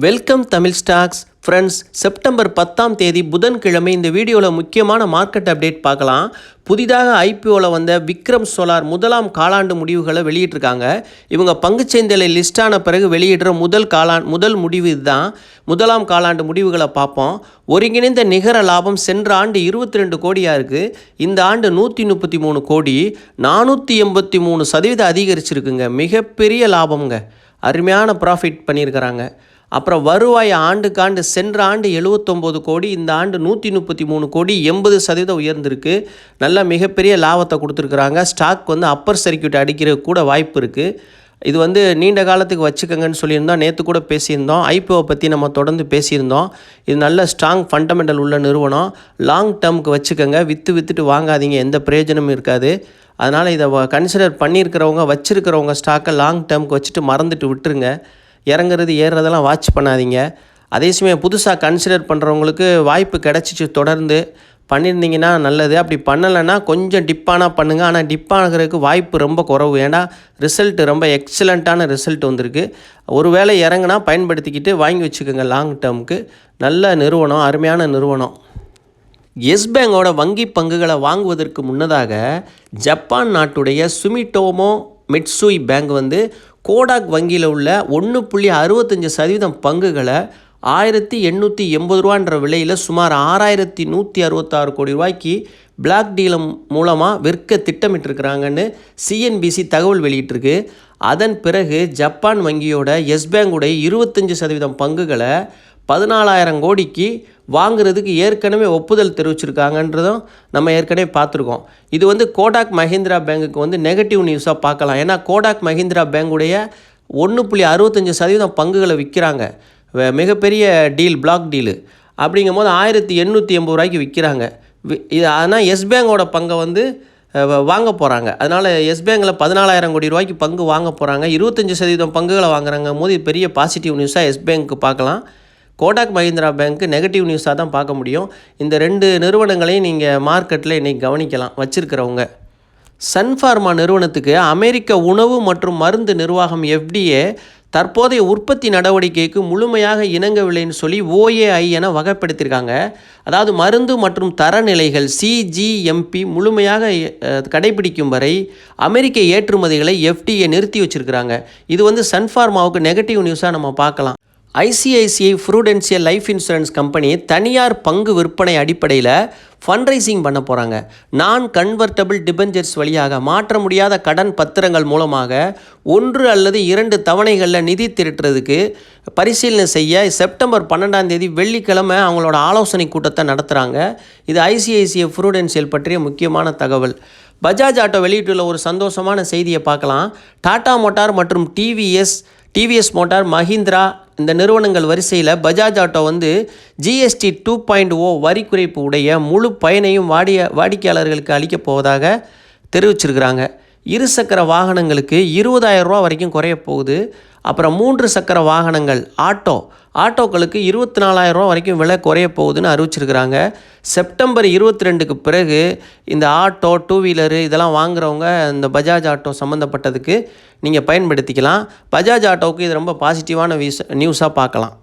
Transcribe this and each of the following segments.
Welcome Tamil stocks friends September பத்தாம் தேதி புதன்கிழமை இந்த வீடியோவில் முக்கியமான மார்க்கெட் அப்டேட் பார்க்கலாம். புதிதாக ஐபிஓவில் வந்த விக்ரம் சோலார் முதலாம் காலாண்டு முடிவுகளை வெளியிட்டிருக்காங்க. இவங்க பங்குச்சந்தையில் லிஸ்ட் ஆன பிறகு வெளியிடுற முதல் காலாண்டு முதல் முடிவு இதுதான். முதலாம் காலாண்டு முடிவுகளை பார்ப்போம். ஒருங்கிணைந்த நிகர லாபம் சென்ற ஆண்டு இருபத்தி ரெண்டு கோடியாக இருக்குது இந்த ஆண்டு நூற்றி முப்பத்தி மூணு கோடி. நானூற்றி எண்பத்தி மூணு சதவீதம் அதிகரிச்சிருக்குங்க. மிகப்பெரிய லாபம்ங்க. அருமையான ப்ராஃபிட் பண்ணியிருக்கிறாங்க. அப்புறம் வருவாய் ஆண்டுக்காண்டு சென்ற ஆண்டு எழுபத்தொம்போது கோடி இந்த ஆண்டு நூற்றி முப்பத்தி மூணு கோடி எண்பது சதவீதம் உயர்ந்திருக்கு. நல்ல மிகப்பெரிய லாபத்தை கொடுத்துருக்குறாங்க. ஸ்டாக் வந்து அப்பர் சர்க்கியூட் அடிக்கிற கூட வாய்ப்பு இருக்குது இது வந்து நீண்ட காலத்துக்கு வச்சுக்கோங்கன்னு சொல்லியிருந்தோம். நேற்று கூட பேசியிருந்தோம். ஐபிஓ பற்றி நம்ம தொடர்ந்து பேசியிருந்தோம். இது நல்ல ஸ்ட்ராங் ஃபண்டமெண்டல் உள்ள நிறுவனம். லாங் டேர்முக்கு வச்சுக்கோங்க. விற்று விற்றுட்டு வாங்காதீங்க. எந்த பிரயோஜனமும் இருக்காது. அதனால் இதை கன்சிடர் பண்ணியிருக்கிறவங்க வச்சுருக்கிறவங்க ஸ்டாக்கை லாங் டேர்முக்கு வச்சுட்டு மறந்துட்டு விட்டுருங்க. இறங்குறது ஏறுறதெல்லாம் வாட்ச் பண்ணாதீங்க. அதே சமயம் புதுசாக கன்சிடர் பண்ணுறவங்களுக்கு வாய்ப்பு கிடச்சிச்சு தொடர்ந்து. பண்ணியிருந்தீங்கன்னா நல்லது. அப்படி பண்ணலைன்னா கொஞ்சம் டிப்பானா பண்ணுங்கள் ஆனால் டிப் ஆகிறதுக்கு வாய்ப்பு ரொம்ப குறவு. ஏன்னா ரிசல்ட்டு ரொம்ப எக்ஸலண்ட்டான ரிசல்ட் வந்திருக்கு. ஒரு வேளை இறங்குனா பயன்படுத்திக்கிட்டு வாங்கி வச்சுக்கோங்க லாங் டேர்முக்கு நல்ல நிறுவனம் அருமையான நிறுவனம். எஸ் பேங்கோட வங்கி பங்குகளை வாங்குவதற்கு முன்னதாக ஜப்பான் நாட்டுடைய சுமிட்டோமோ மிட்சூய் பேங்க் வந்து கோடாக் வங்கியில் உள்ள ஒன்று புள்ளி அறுபத்தஞ்சு சதவீதம் பங்குகளை ஆயிரத்தி எண்ணூற்றி எண்பது ரூபான்ற விலையில் சுமார் ஆறாயிரத்தி நூற்றி அறுபத்தாறு கோடி ரூபாய்க்கு பிளாக் டீலம் மூலமாக விற்க திட்டமிட்டிருக்கிறாங்கன்னு சிஎன்பிசி தகவல் வெளியிட்டிருக்கு. அதன் பிறகு ஜப்பான் வங்கியோட எஸ் பேங்குடைய இருபத்தஞ்சி சதவீதம் பங்குகளை பதினாலாயிரம் கோடிக்கு வாங்குறதுக்கு ஏற்கனவே ஒப்புதல் தெரிவிச்சிருக்காங்கன்றதும் நம்ம ஏற்கனவே பார்த்துருக்கோம். இது வந்து கோடாக் மஹிந்திரா பேங்குக்கு வந்து நெகட்டிவ் நியூஸாக பார்க்கலாம். ஏன்னா கோடாக் மஹிந்திரா பேங்குடைய ஒன்று புள்ளி அறுபத்தஞ்சு சதவீதம் பங்குகளை விற்கிறாங்க. மிகப்பெரிய டீல் பிளாக் டீலு அப்படிங்கும் போது ஆயிரத்தி எண்ணூற்றி எண்பது ரூபாய்க்கு விற்கிறாங்க. வி- இது ஆனால் எஸ் பேங்கோட பங்கை வந்து வ- வாங்க போகிறாங்க அதனால் எஸ் பேங்கில் பதினாலாயிரம் கோடி ரூபாய்க்கு பங்கு வாங்க போகிறாங்க இருபத்தஞ்சி சதவீதம் பங்குகளை வாங்குறாங்க. போது இது பெரிய பாசிட்டிவ் நியூஸாக எஸ் பேங்க்கு பார்க்கலாம். கோடாக் மஹிந்திரா பேங்க்கு நெகட்டிவ் நியூஸாக தான் பார்க்க முடியும். இந்த ரெண்டு நிறுவனங்களையும் நீங்கள் மார்க்கெட்டில் இன்றைக்கி கவனிக்கலாம் வச்சுருக்கிறவங்க. சன்ஃபார்மா நிறுவனத்துக்கு அமெரிக்க உணவு மற்றும் மருந்து நிர்வாகம் எஃப்டிஏ தற்போதைய உற்பத்தி நடவடிக்கைக்கு முழுமையாக இணங்கவில்லைன்னு சொல்லி ஓஏஐ என வகைப்படுத்தியிருக்காங்க. அதாவது மருந்து மற்றும் தரநிலைகள் சிஜிஎம்பி முழுமையாக கடைபிடிக்கும் வரை அமெரிக்க ஏற்றுமதிகளை எஃப்டிஏ நிறுத்தி வச்சுருக்கிறாங்க. இது வந்து சன்ஃபார்மாவுக்கு நெகட்டிவ் நியூஸாக நம்ம பார்க்கலாம். ICICI Prudential life insurance company தனியார் பங்கு விற்பனை அடிப்படையில் ஃபண்ட்ரைசிங் பண்ண போகிறாங்க நான் கன்வெர்ட்டபிள் டிபெஞ்சர்ஸ் வழியாக மாற்ற முடியாத கடன் பத்திரங்கள் மூலமாக ஒன்று அல்லது இரண்டு தவணைகளில் நிதி திரட்டுறதுக்கு பரிசீலனை செய்ய செப்டம்பர் பன்னெண்டாம் தேதி வெள்ளிக்கிழமை அவங்களோட ஆலோசனை கூட்டத்தை நடத்துகிறாங்க இது ஐசிஐசிஐ ஃப்ரூடென்சியல் பற்றிய முக்கியமான தகவல். பஜாஜ் ஆட்டோ வெளியிட்டுள்ள ஒரு சந்தோஷமான செய்தியை பார்க்கலாம். டாடா மோட்டார் மற்றும் டிவிஎஸ் டிவிஎஸ் மோட்டார் மஹிந்திரா இந்த நிறுவனங்கள் வரிசையில் பஜாஜ் ஆட்டோ வந்து ஜிஎஸ்டி டூ பாயிண்ட் ஓ வரி குறைப்பு உடைய முழு பயனையும் வாடிய வாடிக்கையாளர்களுக்கு அளிக்கப் போவதாக தெரிவிச்சிருக்கிறாங்க. இருசக்கர வாகனங்களுக்கு இருபதாயிரம் ரூபா வரைக்கும் குறைய போகுது. அப்புறம் மூன்று சக்கர வாகனங்கள் ஆட்டோ. ஆட்டோக்களுக்கு இருபத்தி நாலாயிரம் ரூபா வரைக்கும் விலை குறைய போகுதுன்னு அறிவிச்சிருக்கிறாங்க. செப்டம்பர் இருபத்தி ரெண்டுக்கு பிறகு இந்த ஆட்டோ டூ வீலரு இதெல்லாம் வாங்குறவங்க இந்த பஜாஜ் ஆட்டோ சம்மந்தப்பட்டதுக்கு நீங்கள் பயன்படுத்திக்கலாம். பஜாஜ் ஆட்டோவுக்கு இது ரொம்ப பாசிட்டிவான வீஸ் நியூஸாக பார்க்கலாம்.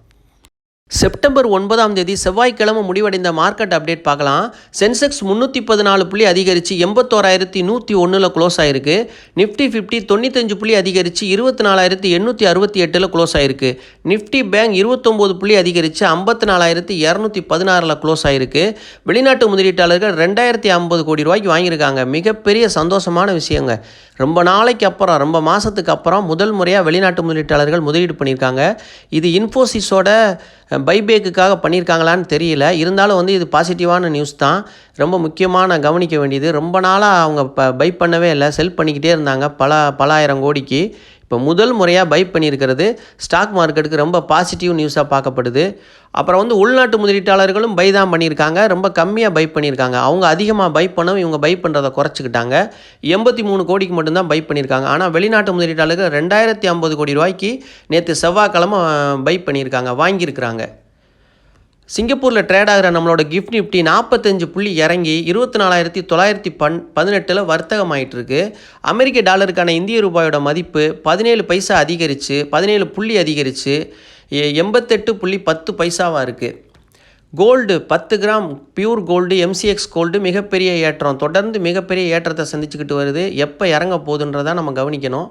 செப்டம்பர் ஒன்பதாம் தேதி செவ்வாய்க்கிழமை முடிவடைந்த மார்க்கெட் அப்டேட் பார்க்கலாம். சென்செக்ஸ் முந்நூற்றி பதினாலு புள்ளி அதிகரித்து எண்பத்தோராயிரத்தி நூற்றி ஒன்றில் க்ளோஸ் ஆயிருக்கு. நிஃப்டி ஃபிஃப்டி தொண்ணூத்தஞ்சு புள்ளி அதிகரித்து இருபத்தி நாலாயிரத்தி எண்ணூற்றி அறுபத்தி எட்டில் க்ளோஸ் ஆயிருக்கு. நிஃப்டி பேங்க் இருபத்தொம்போது புள்ளி அதிகரித்து ஐம்பத்தி நாலாயிரத்தி இரநூத்தி பதினாறில் க்ளோஸ் ஆயிருக்கு. வெளிநாட்டு முதலீட்டாளர்கள் ரெண்டாயிரத்தி ஐம்பது கோடி ரூபாய்க்கு வாங்கியிருக்காங்க. மிகப்பெரிய சந்தோஷமான விஷயங்க. ரொம்ப நாளைக்கு அப்புறம் ரொம்ப மாதத்துக்கு அப்புறம் முதல் முறையாக வெளிநாட்டு முதலீட்டாளர்கள் முதலீடு பண்ணியிருக்காங்க. இது இன்ஃபோசிஸோட பைபேக்குக்காக பண்ணியிருக்காங்களான்னு தெரியல. இருந்தாலும் வந்து இது பாசிட்டிவான நியூஸ் தான். ரொம்ப முக்கியமான கவனிக்க வேண்டியது ரொம்ப நாளாக அவங்க ப பை பண்ணவே இல்லை. செல் பண்ணிக்கிட்டே இருந்தாங்க பல பல ஆயிரம் கோடிக்கு. இப்போ முதல் முறையாக பை பண்ணியிருக்கிறது ஸ்டாக் மார்க்கெட்டுக்கு ரொம்ப பாசிட்டிவ் நியூஸாக பார்க்கப்படுது. அப்புறம் வந்து உள்நாட்டு முதலீட்டாளர்களும் பை தான் பண்ணியிருக்காங்க. ரொம்ப கம்மியாக பை பண்ணியிருக்காங்க. அவங்க அதிகமாக பை பண்ணவும் இவங்க பை பண்ணுறதை குறைச்சிக்கிட்டாங்க. எண்பத்தி மூணு கோடிக்கு மட்டும்தான் பை பண்ணியிருக்காங்க. ஆனால் வெளிநாட்டு முதலீட்டாளர்கள் ரெண்டாயிரத்தி ஐம்பது கோடி ரூபாய்க்கு நேற்று செவ்வாய்க்கிழமை பை பண்ணியிருக்காங்க வாங்கியிருக்கிறாங்க. சிங்கப்பூரில் ட்ரேட் ஆகிற நம்மளோட கிஃப்ட் நிஃப்டி நாற்பத்தஞ்சு புள்ளி இறங்கி இருபத்தி நாலாயிரத்தி தொள்ளாயிரத்தி பன் பதினெட்டில் வர்த்தகமாயிட்டு இருக்கு அமெரிக்க டாலருக்கான இந்திய ரூபாயோட மதிப்பு பதினேழு பைசா அதிகரித்து பதினேழு புள்ளி அதிகரித்து எ- எண்பத்தெட்டு புள்ளி பத்து பைசாவாக இருக்குது கோல்டு பத்து gram pure gold MCX gold மிகப்பெரிய ஏற்றம். தொடர்ந்து மிகப்பெரிய ஏற்றத்தை சந்திச்சுக்கிட்டு வருது. எப்போ இறங்க போகுதுன்றதை நம்ம கவனிக்கணும்.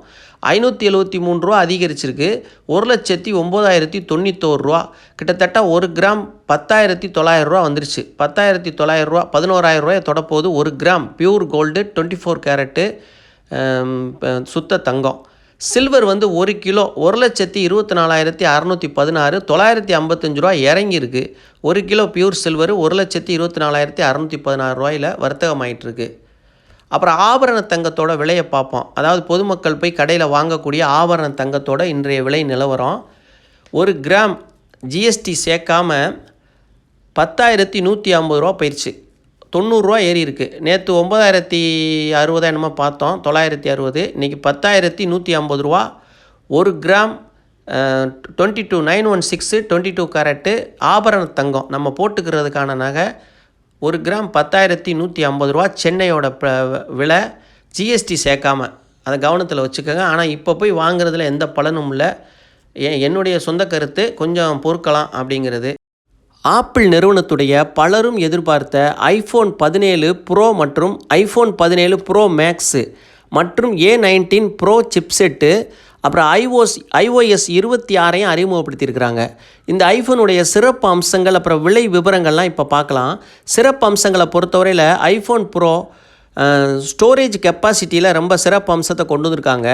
ஐநூற்றி எழுபத்தி மூணு ரூபா அதிகரிச்சிருக்கு. ஒரு லட்சத்தி ஒம்பதாயிரத்தி தொண்ணூத்தோரு ரூபா. கிட்டத்தட்ட ஒரு கிராம் பத்தாயிரத்தி தொள்ளாயிரம் ரூபா வந்துருச்சு. பத்தாயிரத்தி தொள்ளாயிரம் ரூபா பதினோராயிரம் ஒரு gram pure gold twenty four carat சுத்த தங்கம். சில்வர் வந்து ஒரு கிலோ ஒரு லட்சத்தி இருபத்தி நாலாயிரத்தி அறநூற்றி பதினாறு தொள்ளாயிரத்தி ஐம்பத்தஞ்சு ரூபா இறங்கியிருக்கு. ஒரு கிலோ பியூர் சில்வர் ஒரு லட்சத்தி இருபத்தி நாலாயிரத்தி அறநூற்றி பதினாறு ரூபாயில் வர்த்தகமாயிட்டிருக்கு. அப்புறம் ஆபரண தங்கத்தோட விலையை பார்ப்போம். அதாவது பொதுமக்கள் போய் கடையில் வாங்கக்கூடிய ஆபரண தங்கத்தோட இன்றைய விலை நிலவரம். ஒரு கிராம் ஜிஎஸ்டி சேர்க்காம பத்தாயிரத்தி நூற்றி ஐம்பது ரூபா போயிடுச்சு தொண்ணூறுரூவா ஏறி இருக்குது நேற்று ஒம்பதாயிரத்தி அறுபதா என்னமோ பார்த்தோம். தொள்ளாயிரத்தி அறுபது. இன்றைக்கி பத்தாயிரத்தி நூற்றி ஐம்பது ரூபா. ஒரு gram twenty two nine one six twenty two carat ஆபரண தங்கம். நம்ம போட்டுக்கிறதுக்கான நகை ஒரு கிராம் பத்தாயிரத்தி நூற்றி ஐம்பது ரூபா. சென்னையோட விலை ஜிஎஸ்டி சேர்க்காமல் அதை கவனத்தில் வச்சுக்கோங்க. ஆனால் இப்போ போய் வாங்குறதுல எந்த பலனும் இல்லை. எ- என்னுடைய சொந்த கருத்து கொஞ்சம் பொறுக்கலாம் அப்படிங்கிறது. ஆப்பிள் நிறுவனத்துடைய பலரும் எதிர்பார்த்த ஐஃபோன் பதினேழு ப்ரோ மற்றும் ஐஃபோன் பதினேழு ப்ரோ மேக்ஸு மற்றும் ஏ நைன்டீன் ப்ரோ சிப்செட்டு அப்புறம் ஐஓஸ் ஐஓஎஸ் இருபத்தி ஆறையும் அறிமுகப்படுத்தியிருக்கிறாங்க. இந்த ஐஃபோனுடைய சிறப்பு அம்சங்கள் அப்புறம் விலை விவரங்கள்லாம் இப்போ பார்க்கலாம். சிறப்பு அம்சங்களை பொறுத்தவரையில் ஐஃபோன் ப்ரோ ஸ்டோரேஜ் கெப்பாசிட்டியில் ரொம்ப சிறப்பு அம்சத்தை கொண்டு வந்திருக்காங்க.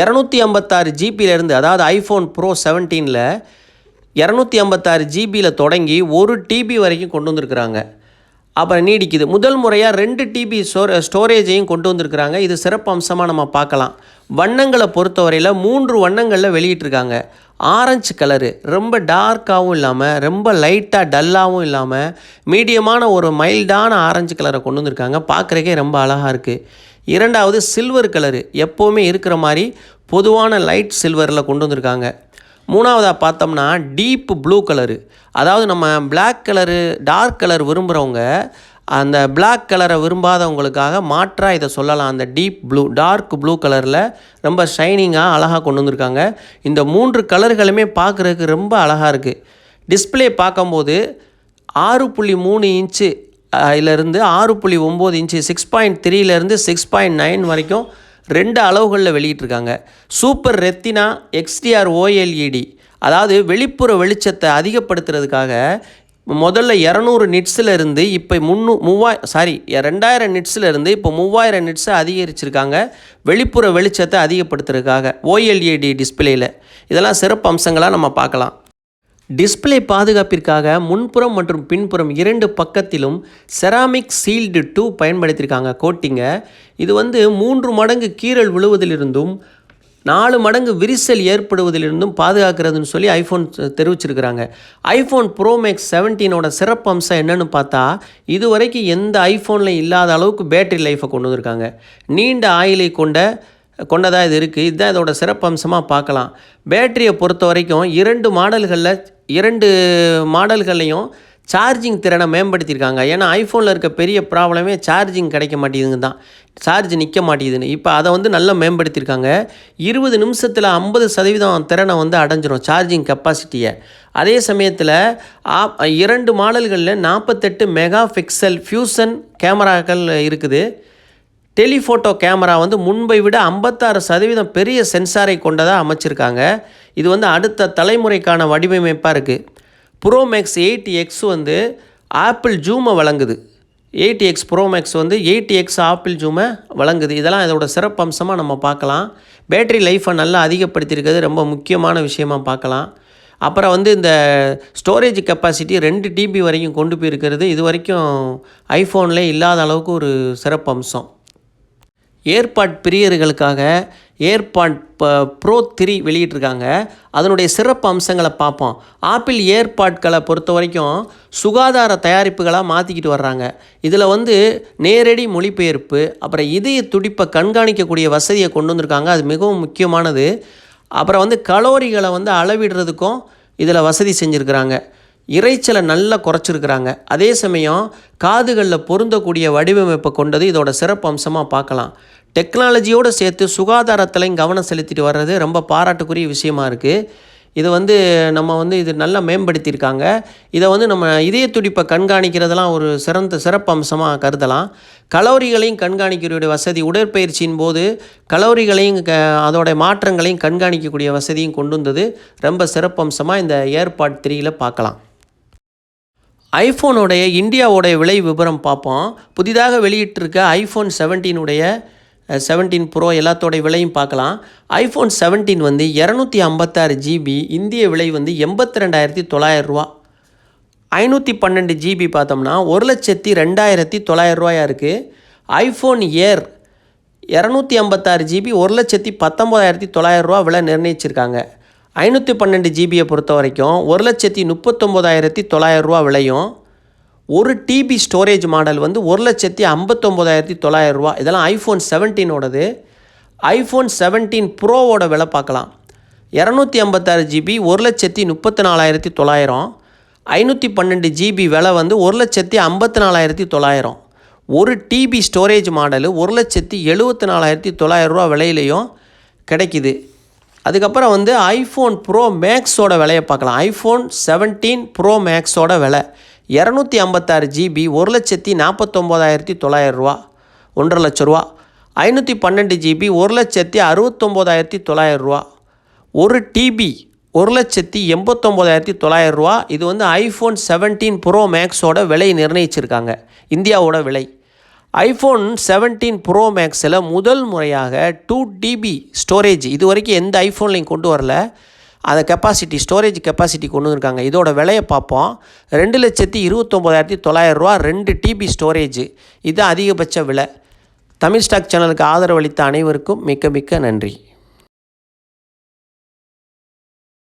இரநூத்தி ஐம்பத்தாறு ஜிபியிலேருந்து அதாவது ஐஃபோன் ப்ரோ செவன்டீனில் இரநூத்தி ஐம்பத்தாறு ஜிபியில் தொடங்கி ஒரு டிபி வரைக்கும் கொண்டு வந்திருக்கிறாங்க. அப்புறம் நீடிக்குது. முதல் முறையாக ரெண்டு டிபி ஸ்டோர் ஸ்டோரேஜையும் கொண்டு வந்திருக்கிறாங்க. இது சிறப்பு அம்சமாக நம்ம பார்க்கலாம். வண்ணங்களை பொறுத்தவரையில் மூன்று வண்ணங்களில் வெளியிட்டிருக்காங்க. ஆரஞ்சு கலரு ரொம்ப டார்க்காகவும் இல்லாமல் ரொம்ப லைட்டாக டல்லாகவும் இல்லாமல் மீடியமான ஒரு மைல்டான ஆரஞ்சு கலரை கொண்டு வந்திருக்காங்க. பார்க்குறக்கே ரொம்ப அழகாக இருக்குது இரண்டாவது சில்வர் கலரு எப்போவுமே இருக்கிற மாதிரி பொதுவான லைட் சில்வரில் கொண்டு வந்திருக்காங்க. மூணாவதாக பார்த்தோம்னா டீப் ப்ளூ கலரு. அதாவது நம்ம பிளாக் கலரு டார்க் கலர் விரும்புகிறவங்க அந்த பிளாக் கலரை விரும்பாதவங்களுக்காக மாற்றாக இதை சொல்லலாம். அந்த டீப் ப்ளூ டார்க் ப்ளூ கலரில் ரொம்ப ஷைனிங்காக அழகாக கொண்டு வந்திருக்காங்க. இந்த மூன்று கலர்களுமே பார்க்குறதுக்கு ரொம்ப அழகாக இருக்குது டிஸ்பிளே பார்க்கும்போது ஆறு புள்ளி மூணு இன்ச்சு இருந்து ஆறு புள்ளி ஒம்பது இன்ச்சு சிக்ஸ் பாயிண்ட் த்ரீலேருந்து சிக்ஸ் பாயிண்ட் நைன் வரைக்கும் ரெண்டு அளவுகளில் வெளியிட்டிருக்காங்க. சூப்பர் ரெத்தினா எக்ஸ்டிஆர் ஓஎல்இடி அதாவது வெளிப்புற வெளிச்சத்தை அதிகப்படுத்துறதுக்காக முதல்ல இரநூறு நிட்ஸில் இருந்து இப்போ முன்னூ மூவாய் சாரி ரெண்டாயிரம் நிட்ஸில் இருந்து இப்போ மூவாயிரம் நிட்ஸை அதிகரிச்சிருக்காங்க. வெளிப்புற வெளிச்சத்தை அதிகப்படுத்துறதுக்காக ஓஎல்இடி டிஸ்பிளேயில் இதெல்லாம் சிறப்பு அம்சங்களாக நம்ம பார்க்கலாம். டிஸ்ப்ளே பாதுகாப்பிற்காக முன்புறம் மற்றும் பின்புறம் இரண்டு பக்கத்திலும் செராமிக் சீல்டு டூ பயன்படுத்தியிருக்காங்க கோட்டிங்கை இது வந்து மூன்று மடங்கு கீறல் விழுவதிலிருந்தும் நாலு மடங்கு விரிசல் ஏற்படுவதிலிருந்தும் பாதுகாக்கிறதுன்னு சொல்லி ஐஃபோன் தெரிவிச்சிருக்கிறாங்க. ஐஃபோன் ப்ரோ மேக்ஸ் செவன்டீனோட சிறப்பு அம்சம் என்னன்னு பார்த்தா இதுவரைக்கும் எந்த ஐஃபோனில் இல்லாத அளவுக்கு பேட்டரி லைஃப்பை கொண்டு வந்திருக்காங்க. நீண்ட ஆயிலை கொண்ட கொண்டதாக இது இருக்குது இதுதான் இதோட சிறப்பு அம்சமாக பார்க்கலாம். பேட்டரியை பொறுத்த வரைக்கும் இரண்டு மாடல்களில் இரண்டு மாடல்கள்லையும் சார்ஜிங் திறனை மேம்படுத்தியிருக்காங்க. ஏன்னா ஐஃபோனில் இருக்க பெரிய ப்ராப்ளமே சார்ஜிங் கிடைக்க மாட்டேங்குது தான் சார்ஜ் நிற்க மாட்டேங்குதுன்னு. இப்போ அதை வந்து நல்லா மேம்படுத்தியிருக்காங்க. இருபது நிமிஷத்தில் ஐம்பது சதவீதம் திறனை வந்து அடைஞ்சிரும் சார்ஜிங் கெப்பாசிட்டியை அதே சமயத்தில் ஆப் இரண்டு மாடல்களில் நாற்பத்தெட்டு மெகா பிக்சல் ஃபியூசன் கேமராக்கள் இருக்குது. டெலிஃபோட்டோ கேமரா வந்து முன்பை விட ஐம்பத்தாறு சதவீதம் பெரிய சென்சாரை கொண்டதாக அமைச்சிருக்காங்க. இது வந்து அடுத்த தலைமுறைக்கான வடிவமைப்பாக இருக்குது ப்ரோ மேக்ஸ் எக்ஸ் வந்து ஆப்பிள் ஜூமை வழங்குது. எயிட்டி எக்ஸ் ப்ரோ மேக்ஸ் வந்து எயிட்டி எக்ஸ் ஆப்பிள் ஜூமை வழங்குது. இதெல்லாம் இதோட சிறப்பம்சமாக நம்ம பார்க்கலாம். பேட்டரி லைஃப்பை நல்லா அதிகப்படுத்தியிருக்கிறது ரொம்ப முக்கியமான விஷயமா பார்க்கலாம். அப்புறம் வந்து இந்த ஸ்டோரேஜ் கெப்பாசிட்டி ரெண்டு டிபி வரைக்கும் கொண்டு போயிருக்கிறது. இது வரைக்கும் ஐஃபோனில் இல்லாத அளவுக்கு ஒரு சிறப்பம்சம். ஏர்பாட் பிரியர்களுக்காக ஏர்பாட் ப்ரோ த்ரீ வெளியிட்டிருக்காங்க. அதனுடைய சிறப்பு அம்சங்களை பார்ப்போம். ஆப்பிள் ஏர்பாட்களை பொறுத்த வரைக்கும் சுகாதார தயாரிப்புகளாக மாற்றிக்கிட்டு வர்றாங்க. இதில் வந்து நேரடி மொழிபெயர்ப்பு அப்புறம் இதய துடிப்பை கண்காணிக்கக்கூடிய வசதியை கொண்டு வந்திருக்காங்க. அது மிகவும் முக்கியமானது. அப்புறம் வந்து கலோரிகளை வந்து அளவிடுறதுக்கும் இதில் வசதி செஞ்சுருக்கிறாங்க. இரைச்சலை நல்லா குறைச்சிருக்கிறாங்க. அதே சமயம் காதுகளில் பொருந்தக்கூடிய வடிவமைப்பை கொண்டது இதோட சிறப்பு அம்சமாக பார்க்கலாம். டெக்னாலஜியோடு சேர்த்து சுகாதாரத்திலையும் கவனம் செலுத்திட்டு வர்றது ரொம்ப பாராட்டுக்குரிய விஷயமா இருக்குது இது வந்து நம்ம வந்து இது நல்லா மேம்படுத்தியிருக்காங்க. இதை வந்து நம்ம இதய துடிப்பை கண்காணிக்கிறதெல்லாம் ஒரு சிறந்த சிறப்பு அம்சமாக கருதலாம். கலோரிகளையும் கண்காணிக்கக்கூடிய வசதி உடற்பயிற்சியின் போது கலோரிகளையும் க அதோடைய மாற்றங்களையும் கண்காணிக்கக்கூடிய வசதியும் கொண்டு வந்தது ரொம்ப சிறப்பு அம்சமாக இந்த ஏர்பாட் த்ரீயில் பார்க்கலாம். ஐஃபோனுடைய இந்தியாவோடைய விலை விவரம் பார்ப்போம். புதிதாக வெளியிட்டிருக்க ஐஃபோன் செவன்டீனுடைய செவன்டீன் ப்ரோ எல்லாத்தோடைய விலையும் பார்க்கலாம். ஐஃபோன் செவன்டீன் வந்து இரநூத்தி ஐம்பத்தாறு ஜிபி இந்திய விலை வந்து எண்பத்தி ரெண்டாயிரத்தி தொள்ளாயிரரூவா ஐநூற்றி பன்னெண்டு ஜிபி பார்த்தோம்னா ஒரு லட்சத்தி ரெண்டாயிரத்தி தொள்ளாயிரரூவாயாக இருக்குது ஐஃபோன் ஏர் இரநூத்தி ஐம்பத்தாறு ஜிபி ஒரு லட்சத்தி பத்தொம்போதாயிரத்தி தொள்ளாயிரரூவா விலை நிர்ணயிச்சிருக்காங்க. ஐநூற்றி பன்னெண்டு ஜிபியை பொறுத்த வரைக்கும் ஒரு லட்சத்தி முப்பத்தொம்போதாயிரத்தி தொள்ளாயிரரூவா விலையும் ஒரு டிபி ஸ்டோரேஜ் மாடல் வந்து ஒரு லட்சத்தி ஐம்பத்தொம்போதாயிரத்தி தொள்ளாயிரரூவா இதெல்லாம் ஐஃபோன் செவன்டீனோடது ஐஃபோன் செவன்டீன் ப்ரோவோட விலை பார்க்கலாம். இரநூத்தி ஐம்பத்தாறு ஜிபி ஒரு லட்சத்தி முப்பத்தி நாலாயிரத்தி தொள்ளாயிரம். ஐநூற்றி பன்னெண்டு ஜிபி விலை வந்து ஒரு லட்சத்தி ஐம்பத்தி நாலாயிரத்தி தொள்ளாயிரம். ஒரு டிபி ஸ்டோரேஜ் மாடலு ஒரு லட்சத்தி எழுபத்தி நாலாயிரத்தி தொள்ளாயிரரூவா விலையிலையும் கிடைக்குது. அதுக்கப்புறம் வந்து ஐஃபோன் ப்ரோ மேக்ஸோட விலையை பார்க்கலாம். ஐஃபோன் செவன்டீன் ப்ரோ மேக்ஸோட விலை இரநூத்தி ஐம்பத்தாறு ஜிபி ஒரு லட்சத்தி நாற்பத்தொம்போதாயிரத்தி தொள்ளாயிரரூவா ஒன்றரை லட்ச ரூபா. ஐநூற்றி பன்னெண்டு ஜிபி ஒரு லட்சத்தி அறுபத்தொம்போதாயிரத்தி தொள்ளாயிரரூவா ஒரு டிபி ஒரு லட்சத்தி எண்பத்தொம்போதாயிரத்தி தொள்ளாயிரரூவா இது வந்து ஐஃபோன் செவன்டீன் ப்ரோ மேக்ஸோட விலை நிர்ணயிச்சிருக்காங்க. இந்தியாவோட விலை. ஐஃபோன் செவன்டீன் ப்ரோ மேக்ஸில் முதல் முறையாக டூ டிபி ஸ்டோரேஜ் இது வரைக்கும் எந்த ஐஃபோன்லையும் கொண்டு வரல. அதை கெப்பாசிட்டி ஸ்டோரேஜ் கெப்பாசிட்டி கொண்டு வந்திருக்காங்க. இதோட விலையை பார்ப்போம். ரெண்டு லட்சத்தி இருபத்தொம்போதாயிரத்தி தொள்ளாயிரரூவா ரெண்டு டிபி ஸ்டோரேஜ் இது அதிகபட்ச விலை. தமிழ் ஸ்டாக் சேனலுக்கு ஆதரவளித்த அனைவருக்கும் மிக்க மிக்க நன்றி.